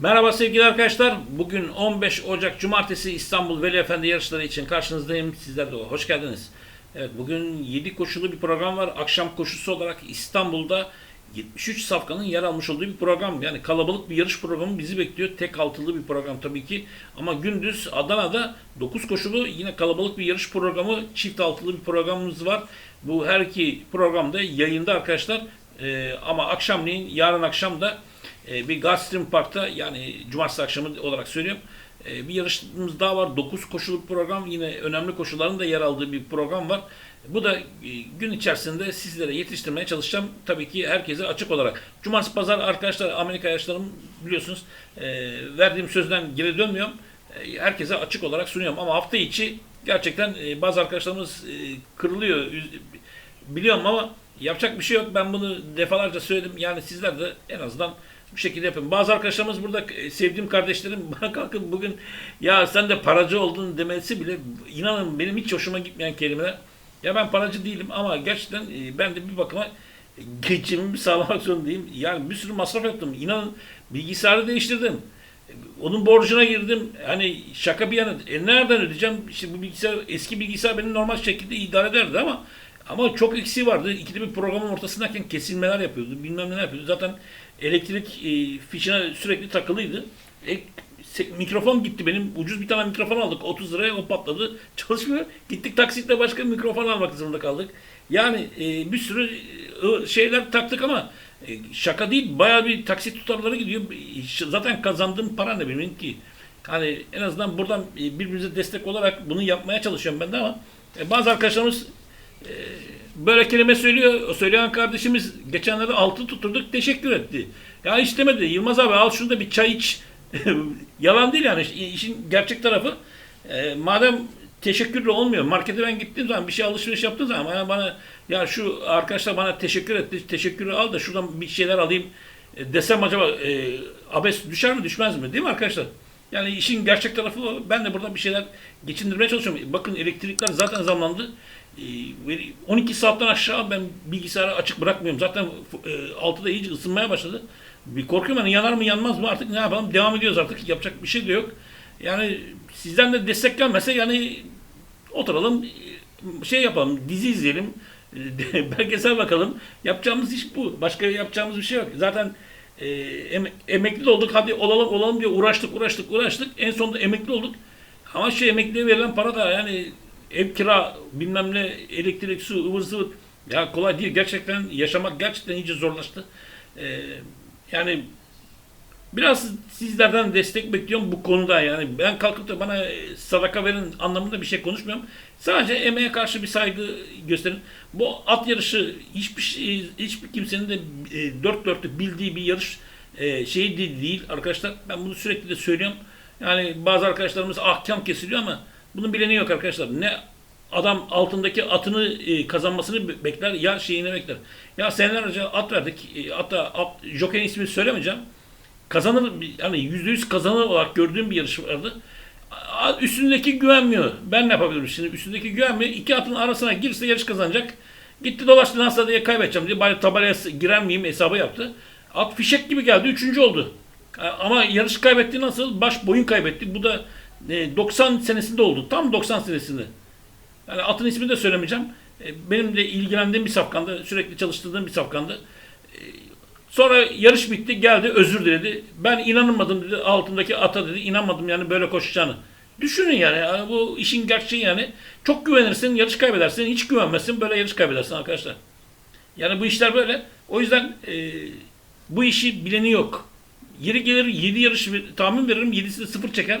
Merhaba sevgili arkadaşlar. Bugün 15 Ocak Cumartesi İstanbul Veli Efendi yarışları için karşınızdayım. Sizler de hoş geldiniz. Evet bugün 7 koşulu bir program var. Akşam koşusu olarak İstanbul'da 73 safkanın yer almış olduğu bir program. Yani kalabalık bir yarış programı bizi bekliyor. Tek altılı bir program tabii ki. Ama gündüz Adana'da 9 koşulu yine kalabalık bir yarış programı. Çift altılı bir programımız var. Bu her iki programda yayında arkadaşlar. Ee, ama akşamleyin yarın akşam da e, bir Gulfstream Park'ta yani cumartesi akşamı olarak söylüyorum. e, bir yarışımız daha var. 9 koşulu bir program. Yine önemli koşulların da yer aldığı bir program var. Bu da e, gün içerisinde sizlere yetiştirmeye çalışacağım. Tabii ki herkese açık olarak. Cumartesi pazar arkadaşlar Amerika yarışlarım biliyorsunuz e, verdiğim sözden geri dönmüyorum. E, herkese açık olarak sunuyorum. Ama hafta içi gerçekten bazı arkadaşlarımız kırılıyor. Biliyorum ama yapacak bir şey yok. Ben bunu defalarca söyledim. Yani sizler de en azından bu şekilde yapın. Bazı arkadaşlarımız burada e, sevdiğim kardeşlerim bana kalkıp bugün ya sen de paracı oldun demesi bile inanın benim hiç hoşuma gitmeyen kelimeler. Ya ben paracı değilim ama gerçekten e, ben de bir bakıma geçimimi sağlamak zorundayım. Yani bir sürü masraf yaptım. İnanın bilgisayarı değiştirdim. Onun borcuna girdim. Hani şaka bir yana. E nereden ödeyeceğim? İşte bu bilgisayar, eski bilgisayar beni normal şekilde idare ederdi ama ama çok eksiği vardı. İkide bir programın ortasındayken kesilmeler yapıyordu. Bilmem neler yapıyordu. Zaten elektrik e, fişine sürekli takılıydı. E, mikrofon gitti benim. Ucuz bir tane mikrofon aldık. 30 liraya o patladı. Çalışmıyor. Gittik taksitle başka bir mikrofon almak zorunda kaldık. Yani e, bir sürü e, şeyler taktık ama e, şaka değil. Bayağı bir taksit tutarları gidiyor. Zaten kazandığım para ne benim ki? Hani en azından buradan e, birbirimize destek olarak bunu yapmaya çalışıyorum ben de ama e, bazı arkadaşlarımız e, böyle kelime söylüyor. Söyleyen kardeşimiz geçenlerde altı tutturduk teşekkür etti. Ya istemedi. Yılmaz abi al şunu da bir çay iç. Yalan değil yani İş- işin gerçek tarafı. E, madem teşekkürle olmuyor. Markete ben gittiğim zaman bir şey alışveriş yaptığım zaman bana, bana ya şu arkadaşlar bana teşekkür etti. Teşekkürü al da şuradan bir şeyler alayım e, desem acaba e, abes düşer mi düşmez mi değil mi arkadaşlar? Yani işin gerçek tarafı. Ben de burada bir şeyler geçindirmeye çalışıyorum. Bakın elektrikler zaten zamlandı. E, ve 12 saatten aşağı ben bilgisayarı açık bırakmıyorum. Zaten e, altıda iyice ısınmaya başladı. Bir korkuyorum hani yanar mı yanmaz mı artık ne yapalım devam ediyoruz artık yapacak bir şey de yok. Yani sizden de destek gelmese yani oturalım şey yapalım dizi izleyelim e, belgesel bakalım. Yapacağımız iş bu. Başka yapacağımız bir şey yok. Zaten e, em- emekli olduk hadi olalım olalım diye uğraştık uğraştık uğraştık. En sonunda emekli olduk. Ama şu emekliye verilen para da yani ev kira bilmem ne elektrik su ıvır zıvır ya kolay değil. Gerçekten yaşamak gerçekten iyice zorlaştı. E, yani Biraz sizlerden destek bekliyorum bu konuda yani. Ben kalkıp da bana sadaka verin anlamında bir şey konuşmuyorum. Sadece emeğe karşı bir saygı gösterin. Bu at yarışı hiçbir şey, hiçbir kimsenin de e, dört dörtlük bildiği bir yarış e, şeyi de değil arkadaşlar. Ben bunu sürekli de söylüyorum. Yani bazı arkadaşlarımız ahkam kesiliyor ama bunun bileni yok arkadaşlar. Ne adam altındaki atını e, kazanmasını be- bekler ya şeyini bekler. Ya senelerce at verdik. E, hatta at, jockey'in ismini söylemeyeceğim kazanır yani yüzde yüz kazanır olarak gördüğüm bir yarış vardı. Üstündeki güvenmiyor. Ben ne yapabilirim şimdi? Üstündeki güvenmiyor. İki atın arasına girse yarış kazanacak. Gitti dolaştı nasıl diye kaybedeceğim diye bari tabelaya girer miyim hesabı yaptı. At fişek gibi geldi. Üçüncü oldu. Ama yarış kaybetti nasıl? Baş boyun kaybetti. Bu da e, 90 senesinde oldu. Tam 90 senesinde. Yani atın ismini de söylemeyeceğim. E, Benim de ilgilendiğim bir safkanda, sürekli çalıştırdığım bir safkanda. E, Sonra yarış bitti, geldi, özür diledi. Ben inanmadım dedi, altındaki ata dedi, inanmadım yani böyle koşacağını. Düşünün yani, yani bu işin gerçeği yani. Çok güvenirsin, yarış kaybedersin, hiç güvenmezsin, böyle yarış kaybedersin arkadaşlar. Yani bu işler böyle. O yüzden e, bu işi bileni yok. Yeri gelir 7 yarış tahmin veririm, 7'si de 0 çeker.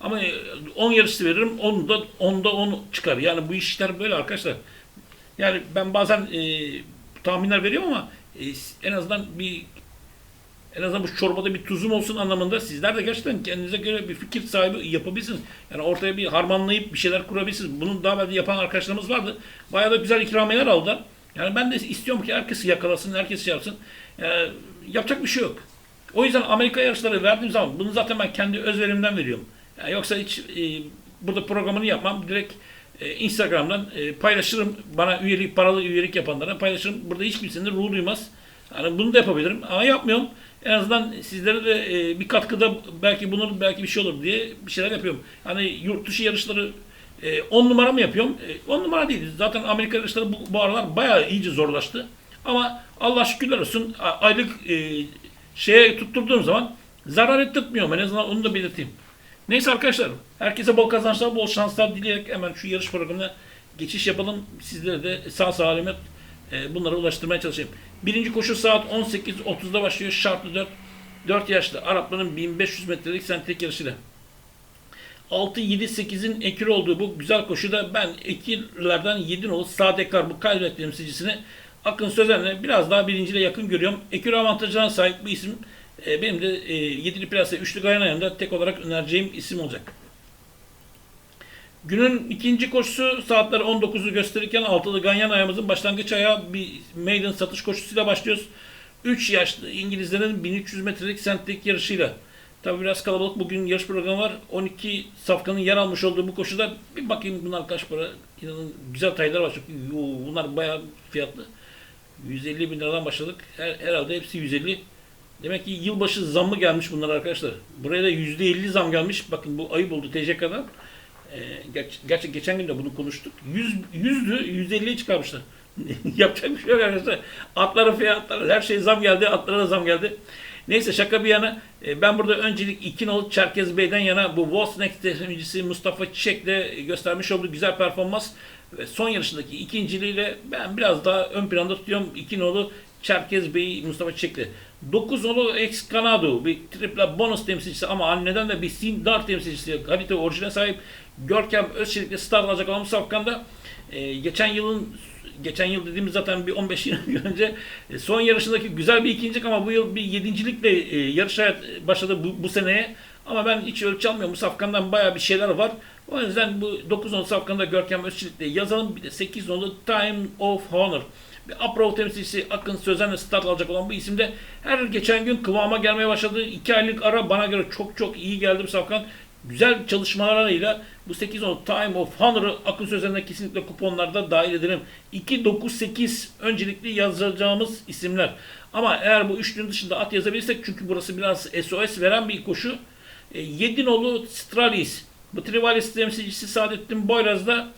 Ama e, 10 yarışı veririm, 10'da 10'da 10 çıkar. Yani bu işler böyle arkadaşlar. Yani ben bazen e, tahminler veriyorum ama e, en azından bir en azından bu çorbada bir tuzum olsun anlamında sizler de gerçekten kendinize göre bir fikir sahibi yapabilirsiniz. Yani ortaya bir harmanlayıp bir şeyler kurabilirsiniz. Bunu daha evvel yapan arkadaşlarımız vardı. Bayağı da güzel ikramiyeler aldılar. Yani ben de istiyorum ki herkes yakalasın, herkes şey yapsın. Yani yapacak bir şey yok. O yüzden Amerika yarışları verdiğim zaman bunu zaten ben kendi özverimden veriyorum. Yani yoksa hiç e, burada programını yapmam. Direkt e, Instagram'dan e, paylaşırım. Bana üyelik, paralı üyelik yapanlara paylaşırım. Burada hiç kimsenin ruhu duymaz. Yani bunu da yapabilirim ama yapmıyorum. En azından sizlere de e, bir katkıda belki bulunur, belki bir şey olur diye bir şeyler yapıyorum. Hani yurt dışı yarışları 10 numara mı yapıyorum? 10 numara değil. Zaten Amerika yarışları bu, bu aralar bayağı iyice zorlaştı. Ama Allah şükürler olsun aylık e, şeye tutturduğum zaman zarar ettirtmiyorum. En azından onu da belirteyim. Neyse arkadaşlar, herkese bol kazançlar, bol şanslar dileyerek hemen şu yarış programına geçiş yapalım. Sizlere de sağ salim e, bunlara ulaştırmaya çalışayım. Birinci koşu saat 18.30'da başlıyor. Şartlı 4, 4 yaşlı Arapların 1500 metrelik sentrik yarışıyla. 6, 7, 8'in ekür olduğu bu güzel koşuda ben ekirlerden 7 nolu Sadekar bu kaybet temsilcisini Akın Sözen'le biraz daha birinciyle yakın görüyorum. Ekür avantajına sahip bu isim e, benim de e, 7'li plase 3'lü Gayan ayağında tek olarak önereceğim isim olacak. Günün ikinci koşusu saatler 19'u gösterirken altılı Ganyan ayağımızın başlangıç ayağı bir maiden satış koşusuyla başlıyoruz. 3 yaşlı İngilizlerin 1300 metrelik sentlik yarışıyla. Tabi biraz kalabalık bugün yarış programı var. 12 safkanın yer almış olduğu bu koşuda bir bakayım bunlar kaç para. İnanın güzel taylar var çünkü bunlar bayağı fiyatlı. 150 bin liradan başladık. Her, herhalde hepsi 150. Demek ki yılbaşı zammı gelmiş bunlar arkadaşlar. Buraya da %50 zam gelmiş. Bakın bu ayıp oldu TCK'dan. Ee, ger- gerçi geçen gün de bunu konuştuk. 100, 100'dü 150'ye çıkarmışlar. Yapacak bir şey yok arkadaşlar. Atlara fiyatlar her şey zam geldi. Atlara da zam geldi. Neyse şaka bir yana e, ben burada öncelik 2 nolu Çerkez Bey'den yana bu Wolfsneck temsilcisi Mustafa Çiçek'le göstermiş olduğu güzel performans ve son yarışındaki ikinciliğiyle ben biraz daha ön planda tutuyorum. 2 nolu Çerkez Bey Mustafa Çiçek'le. 9 nolu Ex Canado bir triple bonus temsilcisi ama anneden de bir Sindar temsilcisi kalite orijine sahip Görkem Özçelik'le start alacak olan safkanda e, geçen yılın geçen yıl dediğimiz zaten bir 15 yıl önce e, son yarışındaki güzel bir ikincilik ama bu yıl bir yedincilikle e, yarış hayat başladı bu, bu seneye. Ama ben hiç ölçü almıyorum. Bu safkandan bayağı bir şeyler var. O yüzden bu 9 nolu safkanda Görkem Özçelik'le yazalım. Bir de 8 nolu Time of Honor. Bir Apro temsilcisi Akın Sözen'le start alacak olan bu isimde her geçen gün kıvama gelmeye başladı. 2 aylık ara bana göre çok çok iyi geldi bu safkan güzel çalışmalarıyla bu 8 10 Time of Honor'ı akıl sözlerine kesinlikle kuponlarda dahil edelim. 2, 9, 8 öncelikli yazacağımız isimler. Ama eğer bu üçlünün dışında at yazabilirsek çünkü burası biraz SOS veren bir koşu. E, 7 nolu Stralis. Bu Trivalis temsilcisi Saadettin Boyraz da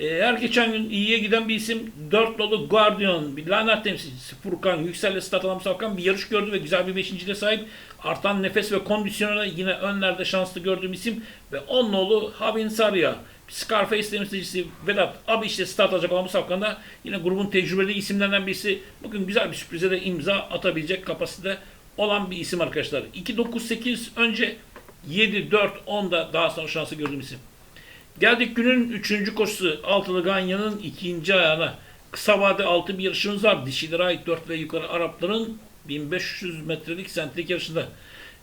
e, her geçen gün iyiye giden bir isim. 4 nolu Guardian, bir Lanart temsilcisi Furkan Yüksel'le start alan Savkan bir yarış gördü ve güzel bir beşinciliğe sahip. Artan nefes ve kondisyonela yine önlerde şanslı gördüğüm isim ve 10 nolu Habin Sarıya. Scarface temsilcisi Vedat Abiş'le start alacak olan bu safkanda yine grubun tecrübeli isimlerinden birisi. Bugün güzel bir sürprize de imza atabilecek kapasite olan bir isim arkadaşlar. 2-9-8 önce 7-4-10'da daha sonra şansı gördüğüm isim. Geldik günün 3. koşusu. Altılı Ganya'nın ikinci ayağına. Kısa vade altı bir yarışımız var. Dişilere ait 4 ve yukarı Arapların 1500 metrelik sentrik yarışında.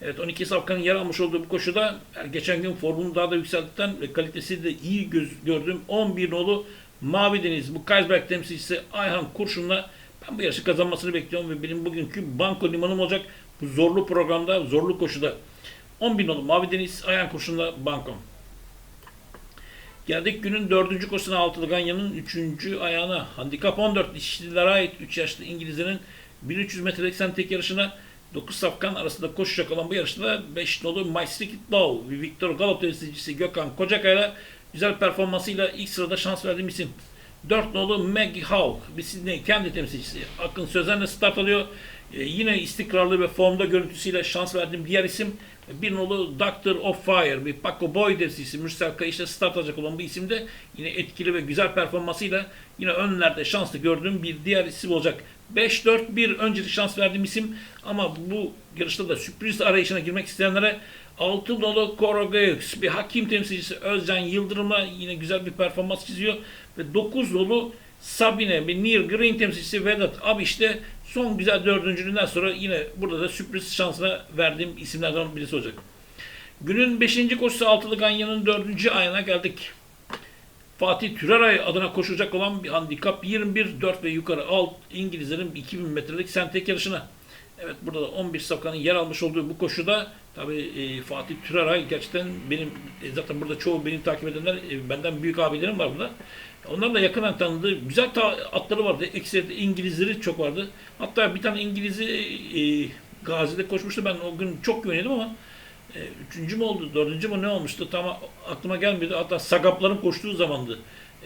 Evet 12 safkanın yer almış olduğu bu koşuda her geçen gün formunu daha da yükselttikten ve kalitesi de iyi göz, gördüğüm 11 nolu Mavi Deniz bu Kaysberg temsilcisi Ayhan Kurşun'la ben bu yarışı kazanmasını bekliyorum ve benim bugünkü banko limanım olacak bu zorlu programda, zorlu koşuda. 11 nolu Mavi Deniz Ayhan Kurşun'la bankom. Geldik günün dördüncü koşusuna altılı Ganya'nın üçüncü ayağına. Handikap 14 dişlilere ait 3 yaşlı İngilizlerin 1300 metrelik sentek yarışına 9 safkan arasında koşacak olan bu yarışta 5 nolu My Secret Law, Victor Galop temsilcisi Gökhan Kocakay'la güzel performansıyla ilk sırada şans verdiğim isim. 4 nolu Maggie Hawk, bir Sydney kendi temsilcisi. Akın Sözen'le start alıyor. Ee, yine istikrarlı ve formda görüntüsüyle şans verdiğim diğer isim. Bir nolu Doctor of Fire, bir Paco Boy temsilcisi Mürsel Kayış'la start alacak olan bu isim de yine etkili ve güzel performansıyla yine önlerde şanslı gördüğüm bir diğer isim olacak. 5-4-1 öncelik şans verdiğim isim ama bu yarışta da sürpriz arayışına girmek isteyenlere 6 nolu Korogeus bir hakim temsilcisi Özcan Yıldırım'la yine güzel bir performans çiziyor ve 9 nolu Sabine bir Neil Green temsilcisi Vedat Abiş de son güzel dördüncülüğünden sonra yine burada da sürpriz şansına verdiğim isimlerden birisi olacak. Günün 5. koşusu Altılı Ganya'nın 4. ayına geldik. Fatih Türeray adına koşacak olan bir handikap 21 4 ve yukarı alt İngilizlerin 2000 metrelik sentek yarışına. Evet burada da 11 safkanın yer almış olduğu bu koşuda tabii e, Fatih Türeray gerçekten benim e, zaten burada çoğu benim takip edenler e, benden büyük abilerim var burada. Onların da yakından tanıdığı güzel ta- atları vardı. Ekseri İngilizleri çok vardı. Hatta bir tane İngiliz'i e, Gazi'de koşmuştu. Ben o gün çok güveniyordum ama e, üçüncü mü oldu, dördüncü mü ne olmuştu tam aklıma gelmedi. Hatta Sagapların koştuğu zamandı.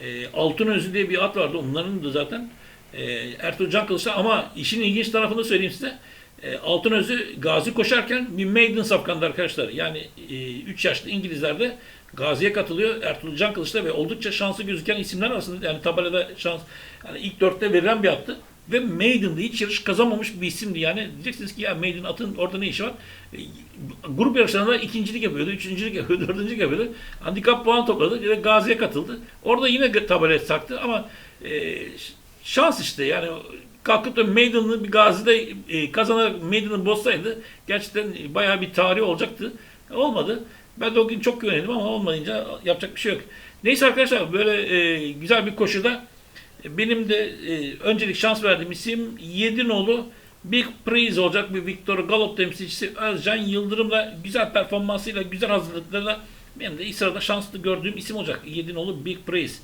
E, Altınözü diye bir at vardı. Onların da zaten e, Ertuğrul Can Kılıç'ta ama işin ilginç tarafını söyleyeyim size. E, Altınözü Gazi koşarken bir maiden safkandı arkadaşlar. Yani 3 yaşlı İngilizler de Gazi'ye katılıyor. Ertuğrul Can Kılıç'ta ve oldukça şanslı gözüken isimler arasında yani tabelada şans yani ilk dörtte verilen bir attı. Ve Maiden'da hiç yarış kazanmamış bir isimdi. Yani diyeceksiniz ki ya Maiden atın orada ne işi var? E, grup yarışlarında ikincilik yapıyordu, üçüncülük yapıyordu, dördüncülük yapıyordu. Handikap puan topladı ve Gazi'ye katıldı. Orada yine tabela saktı ama e, şans işte yani kalkıp da Maiden'ı bir Gazi'de e, kazanarak Maiden'ı bozsaydı gerçekten bayağı bir tarih olacaktı. Olmadı. Ben de o gün çok güvendim ama olmayınca yapacak bir şey yok. Neyse arkadaşlar böyle e, güzel bir koşuda benim de e, öncelik şans verdiğim isim Yedinoğlu Big Prize olacak bir Victor Galop temsilcisi Özcan Yıldırım'la güzel performansıyla, güzel hazırlıklarla benim de ilk sırada şanslı gördüğüm isim olacak. Yedinoğlu Big Prize.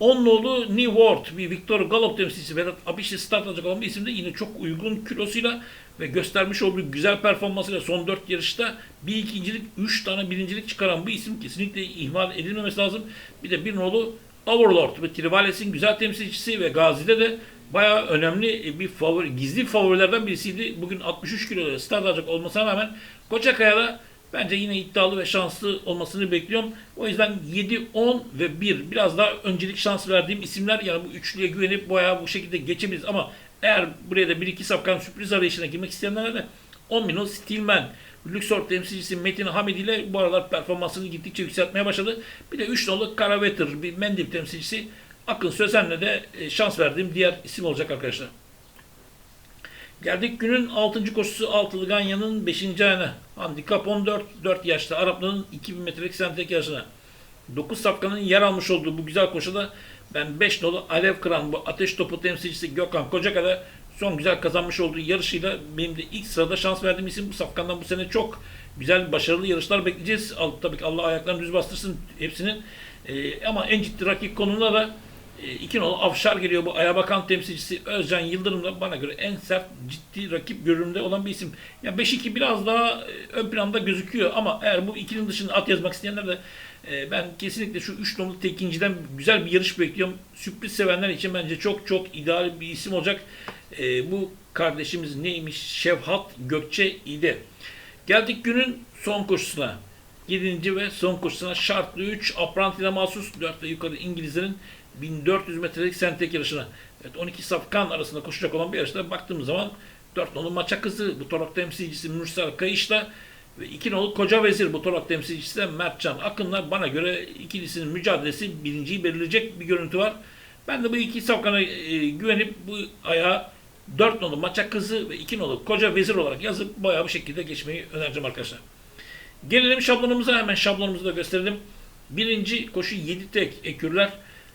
Onluoğlu New World bir Victor Galop temsilcisi Vedat Abiş'i start alacak olan bir isim de yine çok uygun kilosuyla ve göstermiş olduğu güzel performansıyla son 4 yarışta bir ikincilik, 3 tane birincilik çıkaran bir isim kesinlikle ihmal edilmemesi lazım. Bir de bir nolu Overlord ve Trivales'in güzel temsilcisi ve Gazi'de de bayağı önemli bir favori, gizli favorilerden birisiydi. Bugün 63 kilo start alacak olmasına rağmen Koçakaya'da bence yine iddialı ve şanslı olmasını bekliyorum. O yüzden 7, 10 ve 1 biraz daha öncelik şans verdiğim isimler yani bu üçlüye güvenip bayağı bu şekilde geçebiliriz ama eğer buraya da bir iki safkan sürpriz arayışına girmek isteyenler de 10 milyon Steelman, Luxor temsilcisi Metin Hamid ile bu aralar performansını gittikçe yükseltmeye başladı. Bir de 3 nolu Karavetter, bir Mendil temsilcisi Akın Sözen'le de e, şans verdiğim diğer isim olacak arkadaşlar. Geldik günün 6. koşusu Altılı Ganya'nın 5. ayına. Handikap 14, 4 yaşta Arapların 2000 metrelik sentek yarışına. 9 safkanın yer almış olduğu bu güzel koşuda ben 5 nolu Alev Kıran bu ateş topu temsilcisi Gökhan Kocakada son güzel kazanmış olduğu yarışıyla benim de ilk sırada şans verdiğim isim bu safkandan bu sene çok güzel başarılı yarışlar bekleyeceğiz. Tabii ki Allah ayaklarını düz bastırsın hepsinin. Ee, ama en ciddi rakip konumda da e, iki nolu Afşar geliyor bu Ayabakan temsilcisi Özcan Yıldırım da bana göre en sert ciddi rakip görünümde olan bir isim. Yani 5-2 biraz daha e, ön planda gözüküyor ama eğer bu ikinin dışında at yazmak isteyenler de e, ben kesinlikle şu 3 nolu tekinciden güzel bir yarış bekliyorum. Sürpriz sevenler için bence çok çok ideal bir isim olacak. Bu kardeşimiz neymiş? Şevhat Gökçe İde. Geldik günün son koşusuna. 7. ve son koşusuna şartlı 3 Apprentice'e mahsus 4 ve yukarı İngilizlerin 1400 metrelik sentek yarışına. Evet, 12 safkan arasında koşacak olan bir yarışta baktığımız zaman 4 nolu maça kızı bu torak temsilcisi Mürsel Kayış'la ve 2 nolu Koca Vezir bu torak temsilcisi de Mertcan Akın'la bana göre ikilisinin mücadelesi birinciyi belirleyecek bir görüntü var. Ben de bu iki safkana e, güvenip bu ayağa 4 nolu maça kızı ve 2 nolu Koca Vezir olarak yazıp bayağı bu şekilde geçmeyi önereceğim arkadaşlar. Gelelim şablonumuza hemen şablonumuzu da gösterelim. Birinci koşu 7 tek ekürler.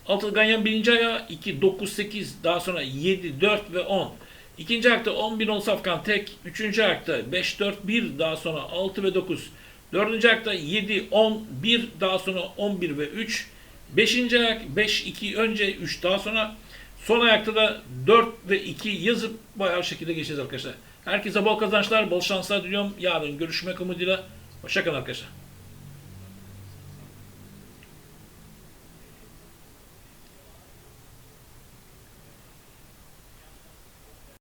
Altılı Ganyan birinci ayağı 2, 9, 8 daha sonra 7, 4 ve 10. İkinci ayakta 11 10 safkan tek. Üçüncü ayakta 5, 4, 1 daha sonra 6 ve 9. Dördüncü ayakta 7, 10, 1 daha sonra 11 ve 3. Beşinci ayak 5, 2 önce 3 daha sonra. Son ayakta da 4 ve 2 yazıp bayağı şekilde geçeceğiz arkadaşlar. Herkese bol kazançlar, bol şanslar diliyorum. Yarın görüşmek umuduyla. Hoşçakalın arkadaşlar.